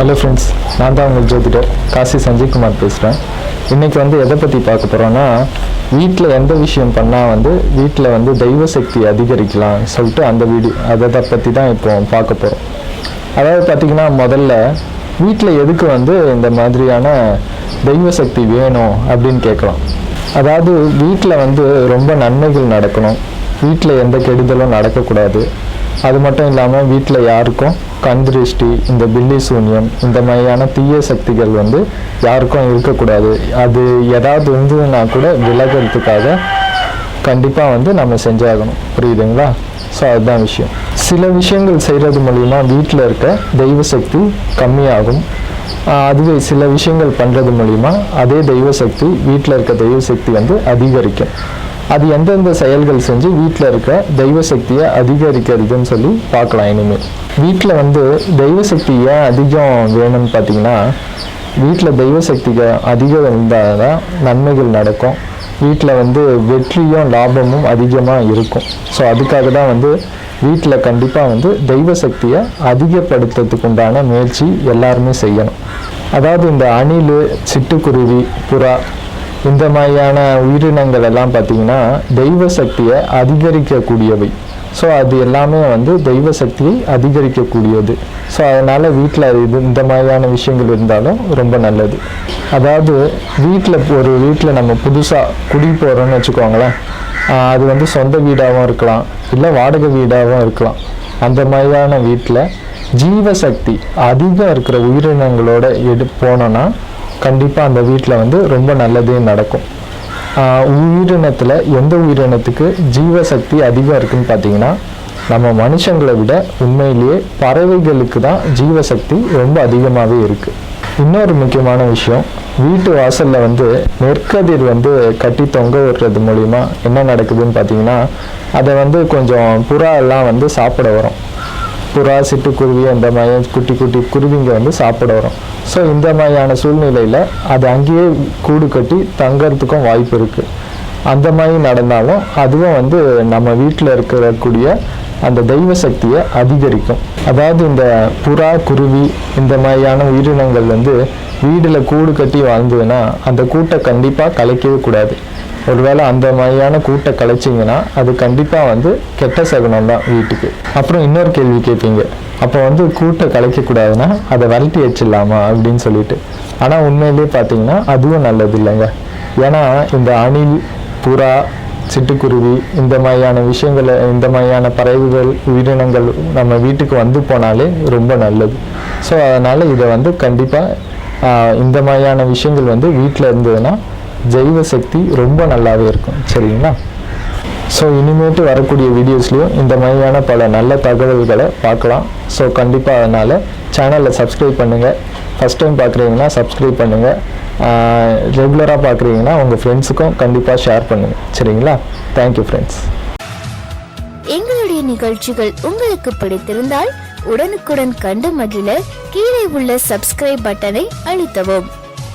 Hello friends நான் தான் உங்கள் ஜோதிடர் காசி சஞ்சய்குமார் பேசுகிறேன் இன்றைக்கி வந்து எதை பற்றி பார்க்க போகிறோன்னா வீட்டில் எந்த விஷயம் பண்ணால் வந்து வீட்டில் வந்து தெய்வ சக்தி அதிகரிக்கலாம் சொல்லிட்டு அந்த வீடியோ அதை பற்றி தான் இப்போ பார்க்க போகிறோம் அதாவது பார்த்திங்கன்னா முதல்ல வீட்டில் எதுக்கு வந்து இந்த மாதிரியான தெய்வ சக்தி வேணும் அப்படின்னு கேட்கலாம். அதாவது வீட்டில் வந்து ரொம்ப நன்மைகள் நடக்கணும். வீட்டில் எந்த கெடுதலும் நடக்கக்கூடாது. அது மட்டும் இல்லாமல் வீட்டில் யாருக்கும் கண் திருஷ்டி இந்த பில்லி சூன்யம் இந்த மாதிரியான தீய சக்திகள் வந்து யாருக்கும் இருக்கக்கூடாது. அது ஏதாவது இருந்ததுன்னா கூட விலகிறதுக்காக கண்டிப்பாக வந்து நம்ம செஞ்சாகணும். புரியுதுங்களா? ஸோ அதுதான் விஷயம். சில விஷயங்கள் செய்கிறது மூலிமா வீட்டில் இருக்க தெய்வ சக்தி கம்மியாகும். அதுவே சில விஷயங்கள் பண்ணுறது மூலிமா அதே தெய்வ சக்தி வீட்டில் இருக்க தெய்வ சக்தி வந்து அதிகரிக்கும். அது எந்தெந்த செயல்கள் செஞ்சு வீட்டில் இருக்க தெய்வ சக்தியை அதிகரிக்கிறதுன்னு சொல்லி பார்க்கலாம் இனிமேல் வீட்டில் வந்து தெய்வ சக்தி ஏன் அதிகம் வேணும்னு பார்த்தீங்கன்னா வீட்டில் தெய்வ சக்திகள் அதிகம் இருந்தால் தான் நன்மைகள் நடக்கும். வீட்டில் வந்து வெற்றியும் லாபமும் அதிகமாக இருக்கும். ஸோ அதுக்காக தான் வந்து வீட்டில் கண்டிப்பாக வந்து தெய்வ சக்தியை அதிகப்படுத்துறதுக்கு உண்டான முயற்சி எல்லாருமே செய்யணும். அதாவது இந்த அணில் சிட்டுக்குருவி புறா இந்த மாதிரியான உயிரினங்கள் எல்லாம் பார்த்தீங்கன்னா தெய்வ சக்தியை அதிகரிக்கக்கூடியவை. ஸோ அது எல்லாமே வந்து தெய்வ சக்தியை அதிகரிக்கக்கூடியது. ஸோ அதனால் வீட்டில் இது இந்த மாதிரியான விஷயங்கள் இருந்தாலும் ரொம்ப நல்லது. அதாவது வீட்டில் ஒரு வீட்டில் நம்ம புதுசாக குடி போகிறோன்னு வச்சுக்கோங்களேன் அது வந்து சொந்த வீடாகவும் இருக்கலாம் இல்லை வாடகை வீடாகவும் இருக்கலாம். அந்த மாதிரியான வீட்டில் ஜீவசக்தி அதிகம் இருக்கிற உயிரினங்களோட எடு போனோன்னா கண்டிப்பாக அந்த வீட்டில் வந்து ரொம்ப நல்லதே நடக்கும். உயிரினத்தில் எந்த உயிரினத்துக்கு ஜீவசக்தி அதிகம் இருக்குன்னு பார்த்தீங்கன்னா நம்ம மனுஷங்களை விட உண்மையிலேயே பறவைகளுக்கு தான் ஜீவசக்தி ரொம்ப அதிகமாகவே இருக்குது இன்னொரு முக்கியமான விஷயம் வீட்டு வாசலில் வந்து நெற்கதிர் வந்து கட்டி தொங்க விடுறது மூலிமா என்ன நடக்குதுன்னு பார்த்தீங்கன்னா அதை வந்து கொஞ்சம் புறா எல்லாம் வந்து சாப்பிட வரும். புறா சிட்டுக்குருவி அந்த மாதிரி குட்டி குட்டி குருவிங்க வந்து சாப்பிட வரும். ஸோ இந்த மாதிரியான சூழ்நிலையில் அது அங்கேயே கூடு கட்டி தங்கறதுக்கும் வாய்ப்பு இருக்குது அந்த மாதிரி நடந்தாலும் அதுவும் வந்து நம்ம வீட்டில் இருக்கக்கூடிய அந்த தெய்வ சக்தியை அதிகரிக்கும். அதாவது இந்த புறா குருவி இந்த மாதிரியான உயிரினங்கள் வந்து வீடில் கூடு கட்டி வாழ்ந்ததுன்னா அந்த கூட்டை கண்டிப்பாக கலைக்கவே கூடாது. ஒருவேளை அந்த மாதிரியான கூட்டை கலைச்சிங்கன்னா அது கண்டிப்பாக வந்து கெட்ட சகுனம் தான் வீட்டுக்கு. அப்புறம் இன்னொரு கேள்வி கேட்பீங்க. அப்போ வந்து கூட்டை கலைக்கக்கூடாதுன்னா அதை விரட்டி வச்சிடலாமா அப்படின்னு சொல்லிட்டு. ஆனால் உண்மையிலேயே பார்த்தீங்கன்னா அதுவும் நல்லது இல்லைங்க. ஏன்னா இந்த அணில் புறா சிட்டுக்குருவி இந்த மாதிரியான விஷயங்களை இந்த மாதிரியான பறவைகள் உயிரினங்கள் நம்ம வீட்டுக்கு வந்து போனாலே ரொம்ப நல்லது. ஸோ அதனால் இதை வந்து கண்டிப்பாக இந்த மாதிரியான விஷயங்கள் வந்து வீட்டில் இருந்ததுன்னா ஜெய்வ சக்தி ரொம்ப நல்லாவே இருக்கும் சரிங்களா? ஸோ இனிமேட்டு வரக்கூடிய வீடியோஸ்லையும் இந்த மாதிரியான பல நல்ல தகவல்களை பார்க்கலாம். ஸோ கண்டிப்பாக அதனால் சேனலை சப்ஸ்கிரைப் பண்ணுங்கள் ஃபஸ்ட் டைம் பார்க்குறீங்கன்னா சப்ஸ்கிரைப் பண்ணுங்கள் ரெகுலராக பார்க்குறீங்கன்னா உங்கள் ஃப்ரெண்ட்ஸுக்கும் கண்டிப்பாக ஷேர் பண்ணுங்கள் சரிங்களா? தேங்க்யூ ஃப்ரெண்ட்ஸ் எங்களுடைய நிகழ்ச்சிகள் உங்களுக்கு பிடித்திருந்தால் உடனுக்குடன் கண்டு மகிழ கீழே உள்ள சப்ஸ்கிரைப் பட்டனை அழுத்தவும்.